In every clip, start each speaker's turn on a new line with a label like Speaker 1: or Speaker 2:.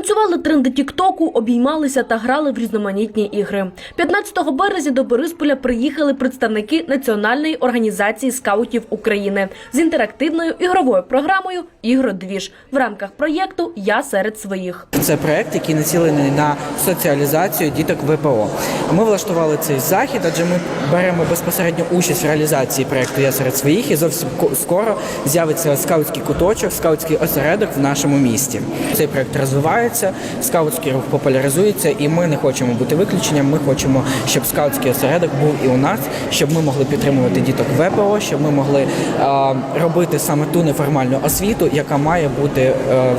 Speaker 1: Танцювали тренди Тіктоку, обіймалися та грали в різноманітні ігри. 15 березня до Борисполя приїхали представники Національної організації скаутів України з інтерактивною ігровою програмою Ігродвіж в рамках проєкту Я серед своїх.
Speaker 2: Це проект, який націлений на соціалізацію діток ВПО. Ми влаштували цей захід, адже ми беремо безпосередню участь в реалізації проекту Я серед своїх і зовсім скоро з'явиться скаутський куточок, скаутський осередок в нашому місті. Цей проект розвивається, скаутський рух популяризується, і ми не хочемо бути виключенням. Ми хочемо, щоб скаутський осередок був і у нас, щоб ми могли підтримувати діток ВПО, щоб ми могли а, робити саме ту неформальну освіту, яка має бути е,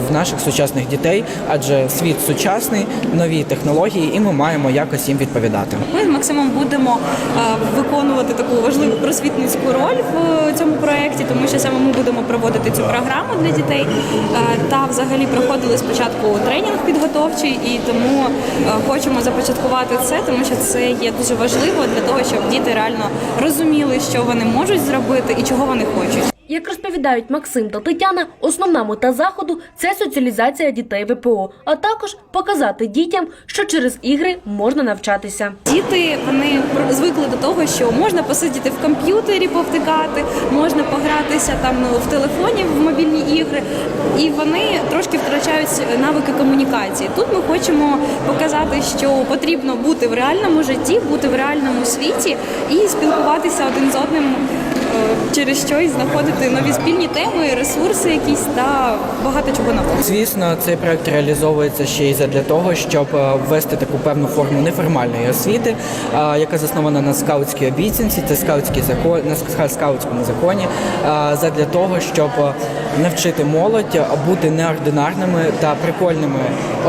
Speaker 2: в наших сучасних дітей, адже світ сучасний, нові технології, і ми маємо якось їм відповідати.
Speaker 3: Ми з Максимом будемо е, виконувати таку важливу просвітницьку роль в е, цьому проєкті, тому що саме ми будемо проводити цю програму для дітей. Е, Та взагалі проходили спочатку тренінг підготовчий, і тому е, хочемо започаткувати це, тому що це є дуже важливо для того, щоб діти реально розуміли, що вони можуть зробити і чого вони хочуть.
Speaker 1: Як розповідають Максим та Тетяна, основна мета заходу це соціалізація дітей ВПО, а також показати дітям, що через ігри можна навчатися.
Speaker 3: Діти вони звикли до того, що можна посидіти в комп'ютері, повтикати, можна погратися там ну, в телефоні в мобільні ігри, і вони трошки втрачають навики комунікації. Тут ми хочемо показати, що потрібно бути в реальному житті, бути в реальному світі і спілкуватися один з одним. Е, Через що і знаходити нові спільні теми, ресурси якісь та багато чого нового.
Speaker 2: Звісно, цей проект реалізовується ще й задля того, щоб е, ввести таку певну форму неформальної освіти, е, яка заснована на скаутській обіцянці, це скаутський закон на скаутському законі, задля того, щоб навчити молодь бути неординарними та прикольними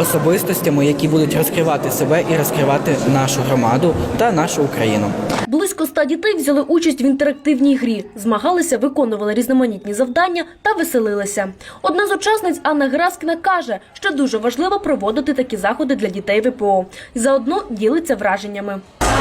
Speaker 2: особистостями, які будуть розкривати себе і розкривати нашу громаду та нашу Україну.
Speaker 1: Близько ста дітей взяли участь в інтерактивній грі, змагалися, виконували різноманітні завдання та веселилися. Одна з учасниць Анна Граскіна каже, що дуже важливо проводити такі заходи для дітей ВПО і заодно ділиться враженнями.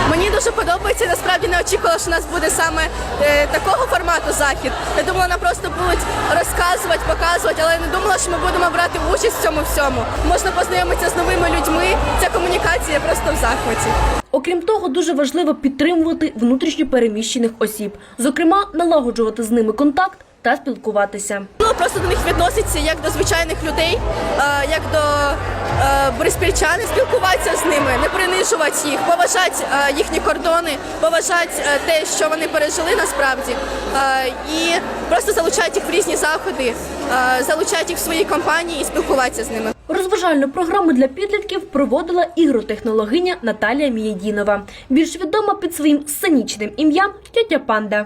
Speaker 4: Мені дуже подобається. Насправді не очікувала, що у нас буде саме е, такого формату захід. Я думала, нам просто будуть розказувати, показувати, але не думала, що ми будемо брати участь в цьому всьому. Можна познайомитися з новими людьми. Ця комунікація просто в захваті.
Speaker 1: Окрім того, дуже важливо підтримувати внутрішньо переміщених осіб, зокрема, налагоджувати з ними контакт та спілкуватися.
Speaker 4: Ну просто до них відноситься як до звичайних людей, е, як до е, бориспільчан, спілкуватися з ними, не принижувати їх, поважати е, їхні кордони, поважати те, що вони пережили насправді, і просто залучати їх в різні заходи, залучати їх в свої компанії і спілкуватися з ними.
Speaker 1: Розважальну програму для підлітків проводила ігротехнологиня Наталія Мієдінова, більш відома під своїм сценічним ім'ям Тьотя Панда.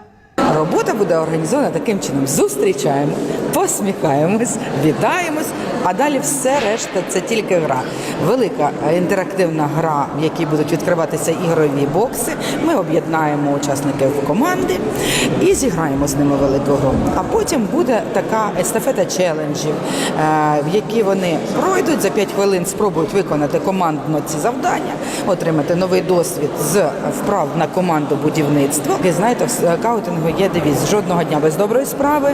Speaker 5: Робота буде організована таким чином: зустрічаємо, посміхаємось, вітаємось, а далі все решта це тільки гра. Велика інтерактивна гра, в якій будуть відкриватися ігрові бокси. Ми об'єднаємо учасників команди і зіграємо з ними велику гру. А потім буде така естафета челенджів, е, в які вони пройдуть за 5 хвилин, спробують виконати командно ці завдання, отримати новий досвід з вправ на команду будівництва. І знаєте, в скаутингу є девіз жодного дня без доброї справи.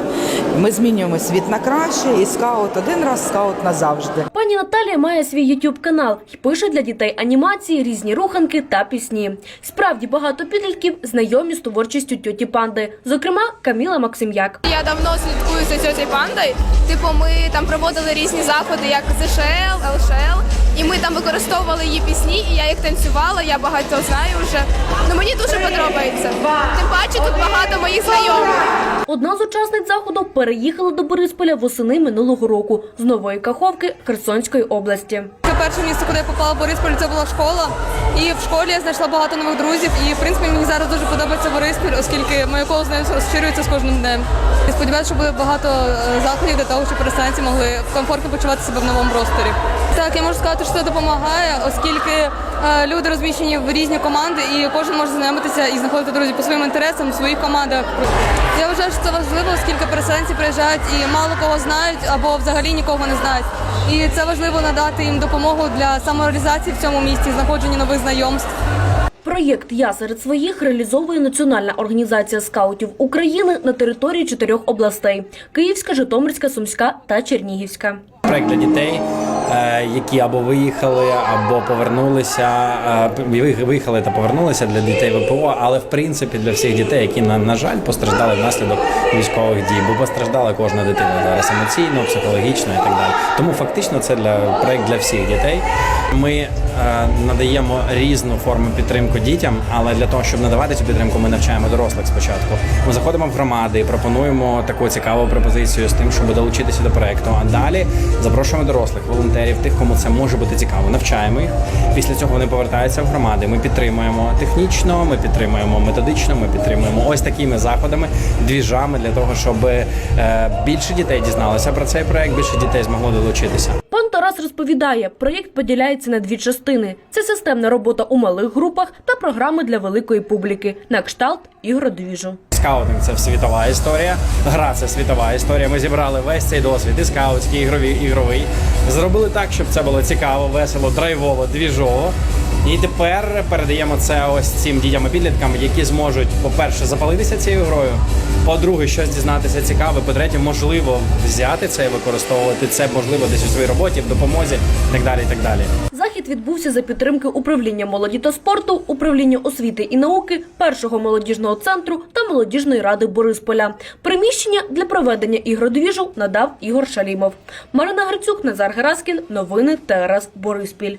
Speaker 5: Ми змінюємо світ на краще, і скаут один раз, скаут назавжди.
Speaker 1: Пані Наталія має свій youtube канал і пише для дітей анімації, різні руханки та пісні. Справді багато підлітків знайомі з творчістю тьоті Панди, зокрема Каміла Максим'як.
Speaker 6: Я давно слідкую за тьотєю пандою. Типу, ми там проводили різні заходи, як ЗШЛ, ЛШЛ, і ми там використовували її пісні, і я їх танцювала. Я багато знаю вже. Ну мені дуже подобається. Тим паче тут багато моїх знайомих.
Speaker 1: Одна з учасниць заходу переїхала до Борисполя восени минулого року з нової Каховки Херсонської області.
Speaker 7: Перше місце, куди я попала в Бориспіль, це була школа. І в школі я знайшла багато нових друзів. І в принципі мені зараз дуже подобається Бориспіль, оскільки моє коло з нею розширюється з кожним днем. І сподіваюся, що буде багато е, заходів для того, щоб переселенці могли комфортно почувати себе в новому просторі. Так, я можу сказати, що це допомагає, оскільки е, люди розміщені в різні команди, і кожен може знайомитися і знаходити друзів по своїм інтересам в своїх командах. Я вважаю, що це важливо, оскільки переселенці приїжджають і мало кого знають або взагалі нікого не знають. І це важливо надати їм допомогу для самореалізації в цьому місті, знаходження нових знайомств.
Speaker 1: Проєкт Я серед своїх реалізовує Національна організація скаутів України на території чотирьох областей: Київська, Житомирська, Сумська та Чернігівська.
Speaker 8: Проект для дітей, е, які або виїхали, або повернулися, е, виїхали та повернулися для дітей ВПО, але в принципі для всіх дітей, які на, на жаль постраждали внаслідок військових дій, бо постраждала кожна дитина зараз емоційно, психологічно і так далі. Тому фактично це для проект для всіх дітей. Ми е, надаємо різну форму підтримки дітям, але для того, щоб надавати цю підтримку, ми навчаємо дорослих спочатку. Ми заходимо в громади і пропонуємо таку цікаву пропозицію з тим, щоб долучитися до проекту. А далі запрошуємо дорослих, волонтерів, тих, кому це може бути цікаво. Навчаємо їх. Після цього вони повертаються в громади. Ми підтримуємо технічно, ми підтримуємо методично, ми підтримуємо ось такими заходами, двіжами для того, щоб е, більше дітей дізналося про цей проект, більше дітей змогло долучитися.
Speaker 1: Пан Тарас розповідає, проєкт поділяється на дві частини: це системна робота у малих групах та програми для великої публіки на кшталт ігродвіжу.
Speaker 8: Скаутинг це світова історія. Гра це світова історія. Ми зібрали весь цей досвід і скаутський, і ігровий, ігровий. Зробили так, щоб це було цікаво, весело, драйвово, двіжово. І тепер передаємо це ось цим дітям і підліткам, які зможуть, по-перше, запалитися цією грою. По-друге, щось дізнатися цікаве. По-третє, можливо, взяти це і використовувати це, можливо, десь у своїй роботі, в допомозі, і так далі. І так далі.
Speaker 1: Захід відбувся за підтримки управління молоді та спорту, управління освіти і науки, першого молодіжного центру та молодіжної ради Борисполя. Приміщення для проведення ігродвіжу надав Ігор Шалімов. Марина Грицюк, Назар Гераскін. Новини ТРС Бориспіль.